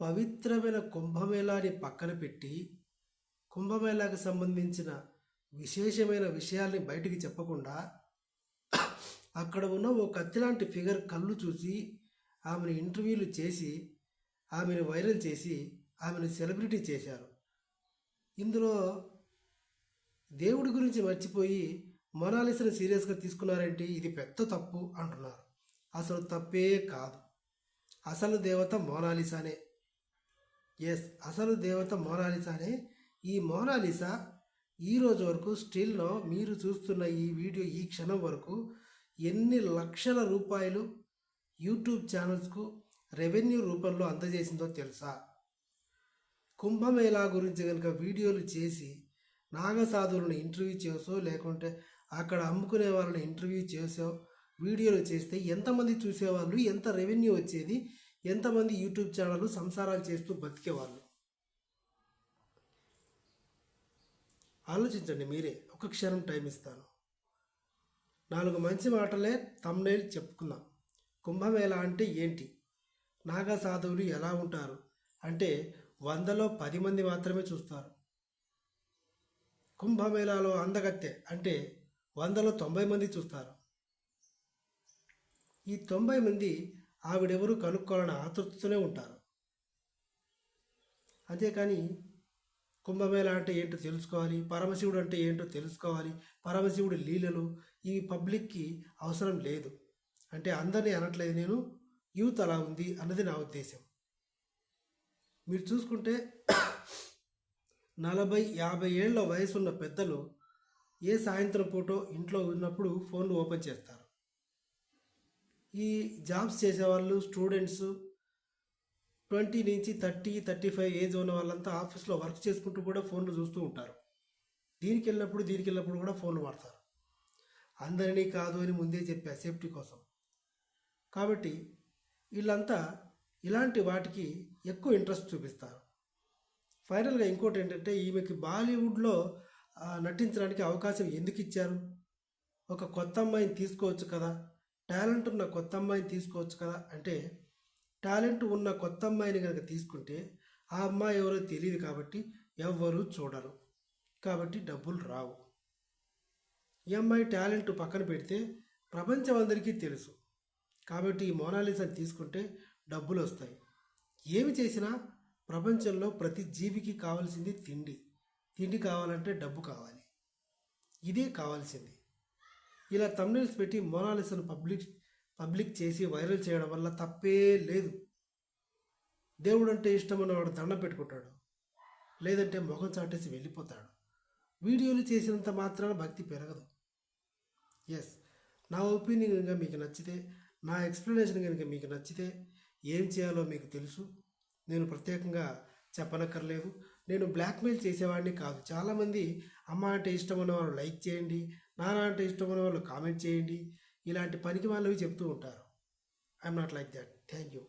పవిత్రమైన కుంభమేళాని పక్కన పెట్టి కుంభమేళాకు సంబంధించిన విశేషమైన విషయాల్ని బయటికి చెప్పకుండా అక్కడ ఉన్న ఓ కత్తిలాంటి ఫిగర్ కళ్ళు చూసి ఆమెను ఇంటర్వ్యూలు చేసి ఆమెను వైరల్ చేసి ఆమెను సెలబ్రిటీ చేశారు. ఇందులో దేవుడి గురించి మర్చిపోయి మొనాలిసను సీరియస్గా తీసుకున్నారేంటి? ఇది పెద్ద తప్పు అంటున్నారు. అసలు తప్పే కాదు. అసలు దేవత మోనాలిసానే. ఎస్ అసలు దేవత మోనాలిసానే ఈ మోనాలిసా ఈ రోజు వరకు స్టిల్లో మీరు చూస్తున్న ఈ వీడియో ఈ క్షణం వరకు ఎన్ని లక్షల రూపాయలు యూట్యూబ్ ఛానల్స్కు రెవెన్యూ రూపంలో అందజేసిందో తెలుసా? కుంభమేళా గురించి కనుక వీడియోలు చేసి నాగసాధువులను ఇంటర్వ్యూ చేసో లేకుంటే అక్కడ అమ్ముకునే వాళ్ళని ఇంటర్వ్యూ చేసో వీడియోలు చేస్తే ఎంతమంది చూసేవాళ్ళు ఎంత రెవెన్యూ వచ్చేది ఎంతమంది యూట్యూబ్ ఛానళ్ళు సంసారాలు చేస్తూ బతికేవాళ్ళు? ఆలోచించండి మీరే ఒక క్షణం టైం ఇస్తాను. నాలుగు మంచి మాటలే తమ్నేల్ చెప్పుకుందాం కుంభమేళ అంటే ఏంటి? నాగా సాధువులు ఎలా ఉంటారు? అంటే వందలో పది మంది మాత్రమే చూస్తారు. కుంభమేళాలో అందగత్తె అంటే వందలో తొంభై మంది చూస్తారు. ఈ తొంభై మంది ఆవిడెవరు కనుక్కోవాలని ఆతృతతోనే ఉంటారు. అంతేకాని కుంభమేళ అంటే ఏంటో తెలుసుకోవాలి పరమశివుడు అంటే ఏంటో తెలుసుకోవాలి పరమశివుడి లీలలు ఈ పబ్లిక్కి అవసరం లేదు. అంటే అందరినీ అనట్లేదు నేను యూత్ అలా ఉంది అన్నది నా ఉద్దేశం. మీరు చూసుకుంటే నలభై యాభై ఏళ్ళ వయసున్న పెద్దలు ఏ సాయంత్రం పూటో ఇంట్లో ఉన్నప్పుడు ఫోన్లు ఓపెన్ చేస్తారు. ఈ జాబ్స్ చేసేవాళ్ళు స్టూడెంట్స్ ట్వంటీ నుంచి థర్టీ థర్టీ ఫైవ్ ఏజ్ ఉన్న వాళ్ళంతా ఆఫీస్లో వర్క్ చేసుకుంటూ కూడా ఫోన్లు చూస్తూ ఉంటారు. దీనికి వెళ్ళినప్పుడు దీనికి వెళ్ళినప్పుడు కూడా ఫోన్లు వాడతారు. అందరినీ కాదు అని ముందే చెప్పా సేఫ్టీ కోసం. కాబట్టి వీళ్ళంతా ఇలాంటి వాటికి ఎక్కువ ఇంట్రెస్ట్ చూపిస్తారు. ఫైనల్గా ఇంకోటి ఏంటంటే ఈమెకి బాలీవుడ్లో నటించడానికి అవకాశం ఎందుకు ఇచ్చారు? ఒక కొత్త అమ్మాయిని తీసుకోవచ్చు కదా? టాలెంట్ ఉన్న కొత్త అమ్మాయిని తీసుకోవచ్చు కదా అంటే టాలెంట్ ఉన్న కొత్త అమ్మాయిని కనుక తీసుకుంటే ఆ అమ్మాయి ఎవరో తెలియదు కాబట్టి ఎవ్వరూ చూడరు. కాబట్టి డబ్బులు రావు. ఈ అమ్మాయి టాలెంట్ పక్కన పెడితే ప్రపంచం అందరికీ తెలుసు. కాబట్టి ఈ మోనాలిసాని తీసుకుంటే డబ్బులు వస్తాయి. ఏమి చేసినా ప్రపంచంలో ప్రతి జీవికి కావాల్సింది తిండి. తిండి కావాలంటే డబ్బు కావాలి. ఇదే కావాల్సింది. ఇలా తమ్నైల్స్ పెట్టి మోనాలిసను పబ్లిక్ పబ్లిక్ చేసి వైరల్ చేయడం వల్ల తప్పే లేదు. దేవుడు అంటే ఇష్టమన్న వాడు దండం పెట్టుకుంటాడు. లేదంటే ముఖం చాటేసి వెళ్ళిపోతాడు. వీడియోలు చేసినంత మాత్రాన భక్తి పెరగదు. ఎస్ నా ఒపీనియన్ కనుక మీకు నచ్చితే నా ఎక్స్ప్లెనేషన్ కనుక మీకు నచ్చితే ఏం చేయాలో మీకు తెలుసు. నేను ప్రత్యేకంగా చెప్పనక్కర్లేదు. నేను బ్లాక్మెయిల్ చేసేవాడిని కాదు. చాలామంది అమ్మ అంటే ఇష్టం ఉన్న లైక్ చేయండి నానా అంటే ఇష్టం ఉన్న వాళ్ళు కామెంట్ చేయండి. ఇలాంటి పనికి వాళ్ళవి చెప్తూ ఉంటారు. I'm not like that thank you